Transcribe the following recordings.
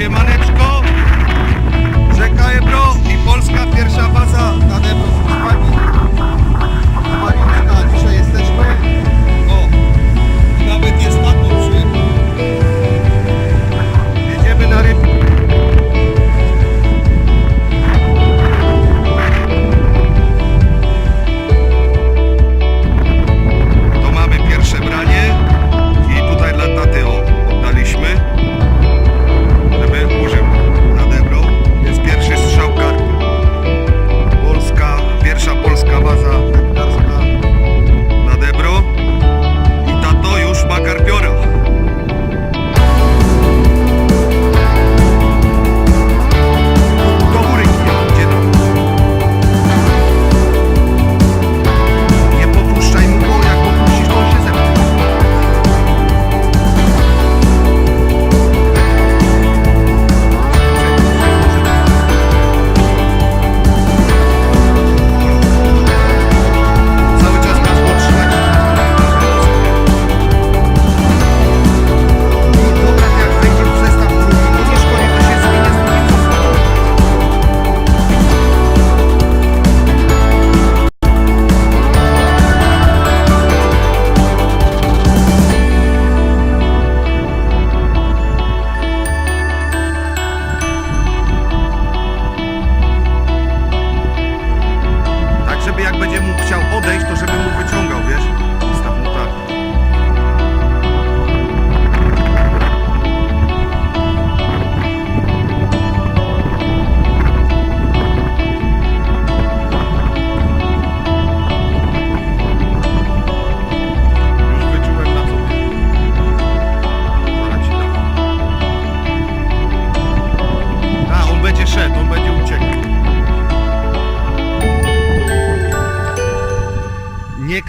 Siemaneczko, rzeka Ebro i polska pierwsza baza w Hiszpanii.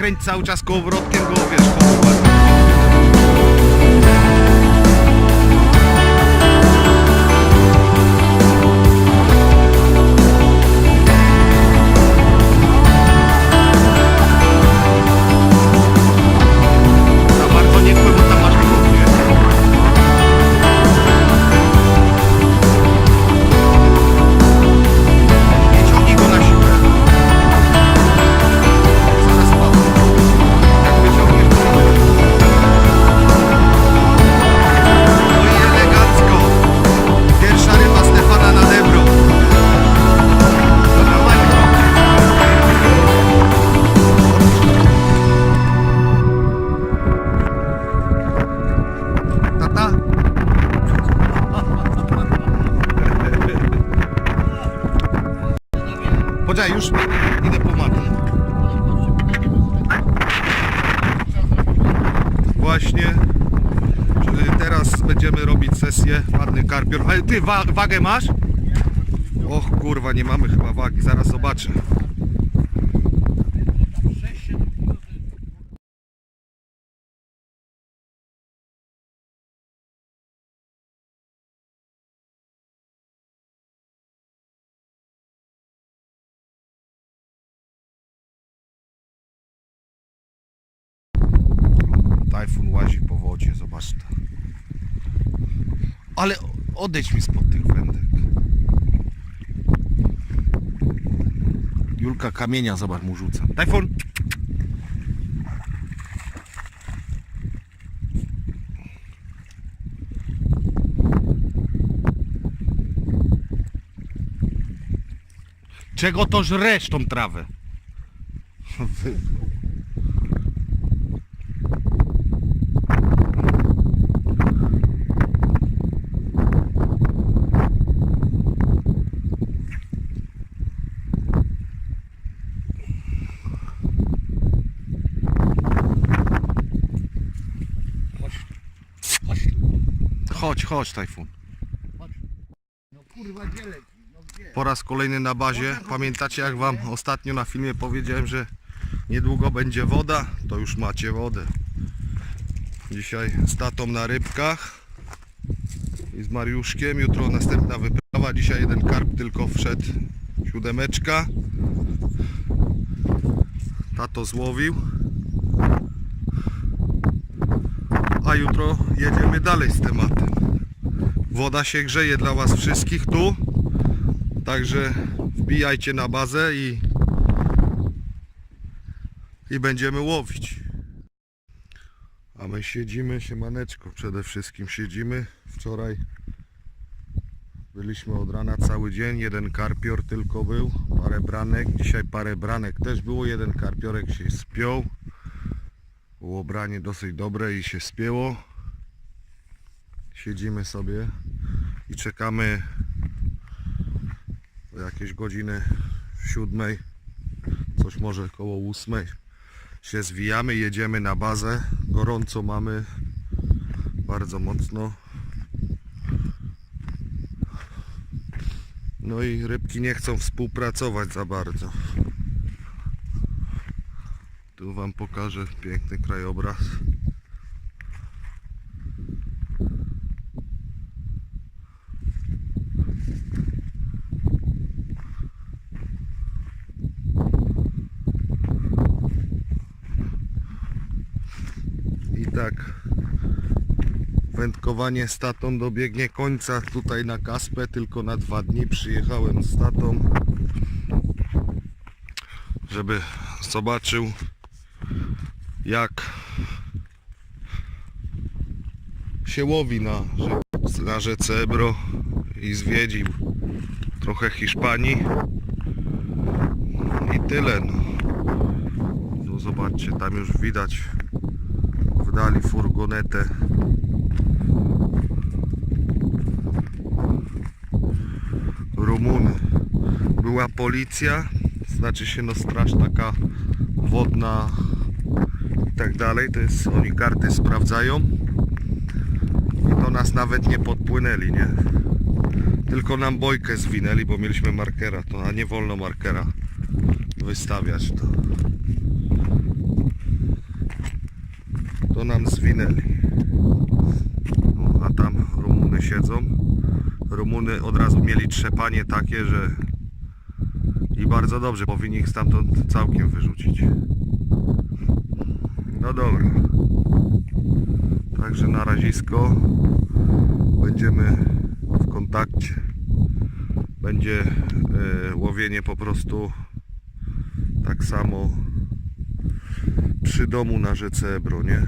Kręć cały czas kołowrotkiem go, wiesz, koło Karpior. Ale ty wa wagę masz? Och kurwa, nie mamy chyba wagi. Zaraz zobaczę. Tajfun łazi po wodzie, zobacz to. Ale odejdź mi spod tych wędek. Julka kamienia, zobacz, mu rzuca. Tajfun! Czego to żresz tą trawę? Chodź, Tajfun. No kurwa no gdzie? Po raz kolejny na bazie. Pamiętacie jak wam ostatnio na filmie powiedziałem, że niedługo będzie woda? To już macie wodę. Dzisiaj z tatą na rybkach i z Mariuszkiem. Jutro następna wyprawa. Dzisiaj jeden karp tylko wszedł. Siódemeczka. Tato złowił. A jutro jedziemy dalej z tematem. Woda się grzeje dla Was wszystkich tu. Także wbijajcie na bazę i, i będziemy łowić. A my siedzimy, siemaneczko, przede wszystkim siedzimy. Wczoraj byliśmy od rana cały dzień, jeden karpior tylko był, parę branek. Dzisiaj parę branek też było, jeden karpiorek się spiął. Było branie dosyć dobre i się spięło. Siedzimy sobie i czekamy o jakieś godziny siódmej, coś może koło ósmej. Się zwijamy, jedziemy na bazę. Gorąco mamy, bardzo mocno. No i rybki nie chcą współpracować za bardzo. Tu Wam pokażę piękny krajobraz. I tak wędkowanie z tatą dobiegnie końca tutaj na Kaspę, tylko na dwa dni przyjechałem z tatą, żeby zobaczył jak się łowi na, rze- na rzece Ebro i zwiedził trochę Hiszpanii i tyle no. no zobaczcie tam już widać dali furgonetę. Rumuny była policja znaczy się no straż taka wodna i tak dalej. To jest oni karty sprawdzają. I to nas nawet nie podpłynęli nie? Tylko nam bojkę zwinęli bo mieliśmy markera to a nie wolno markera wystawiać to to nam zwinęli no, a tam Rumuny siedzą Rumuny od razu mieli trzepanie takie, że i bardzo dobrze, powinni ich stamtąd całkiem wyrzucić. No dobra. Także na razisko będziemy w kontakcie. Będzie e, łowienie po prostu tak samo przy domu na rzece Ebro, nie?